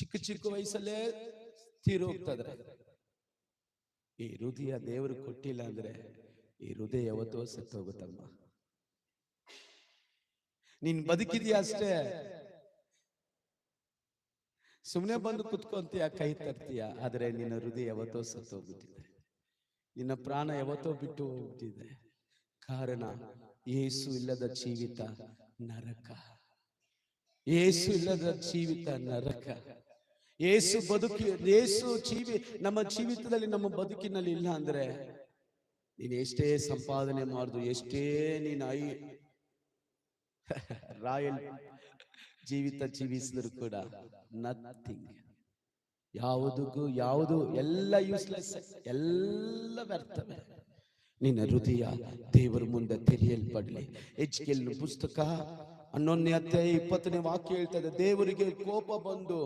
ಚಿಕ್ಕ ಚಿಕ್ಕ ವಯಸ್ಸಲ್ಲೇ ತೀರೋಗ್ತದ್ರೆ ಈ ಹೃದಯ ದೇವರು ಕೊಟ್ಟಿಲ್ಲ ಅಂದ್ರೆ ಈ ಹೃದಯ ಯಾವತ್ತೋ ಸತ್ತೋಗುತ್ತಮ್ಮ ನೀನ್ ಬದುಕಿದ್ಯಾ ಅಷ್ಟೇ? ಸುಮ್ಮನೆ ಬಂದು ಕುತ್ಕೊಂತೀಯ, ಕೈ ತರ್ತೀಯ ಆದ್ರೆ ನಿನ್ನ ಹೃದಯ ಯಾವತ್ತೋ ಸತ್ತೋಗ್ಬಿಟ್ಟಿದೆ ನಿನ್ನ ಪ್ರಾಣ ಯಾವತ್ತೋ ಬಿಟ್ಟು ಹೋಗ್ಬಿಟ್ಟಿದೆ. ಕಾರಣ ಏಸು ಇಲ್ಲದ ಜೀವಿತ ನರಕ. ಏಸು ಇಲ್ಲದ ಜೀವಿತ ನರಕ. ಏಸು ಬದುಕಿ ಏಸು ಜೀವಿ ನಮ್ಮ ಜೀವಿತದಲ್ಲಿ ನಮ್ಮ ಬದುಕಿನಲ್ಲಿ ಇಲ್ಲ ಅಂದ್ರೆ ನೀನ್ ಎಷ್ಟೇ ಸಂಪಾದನೆ ಮಾಡುದು ಎಷ್ಟೇ ನೀನು ಐ ರಾಯಲ್ ಜೀವಿತ ಜೀವಿಸಿದ್ರು ಕೂಡ ನಥಿಂಗ್ ಯಾವುದಕ್ಕೂ ಯಾವುದು ಎಲ್ಲ ಯೂಸ್ಲೆಸ್ ಎಲ್ಲ ವ್ಯರ್ಥವೇ ನಿನ್ನ ಹೃದಯ ದೇವರ ಮುಂದೆ ತೆರೆಯಲ್ಪಡಲಿ. ಎಚ್ಕೆಲ್ ಪುಸ್ತಕ ಹನ್ನೊಂದನೇ ಅಧ್ಯಾಯ ಇಪ್ಪತ್ತನೇ ವಾಕ್ಯ ಹೇಳ್ತದೆ ದೇವರಿಗೆ ಕೋಪ ಬಂದು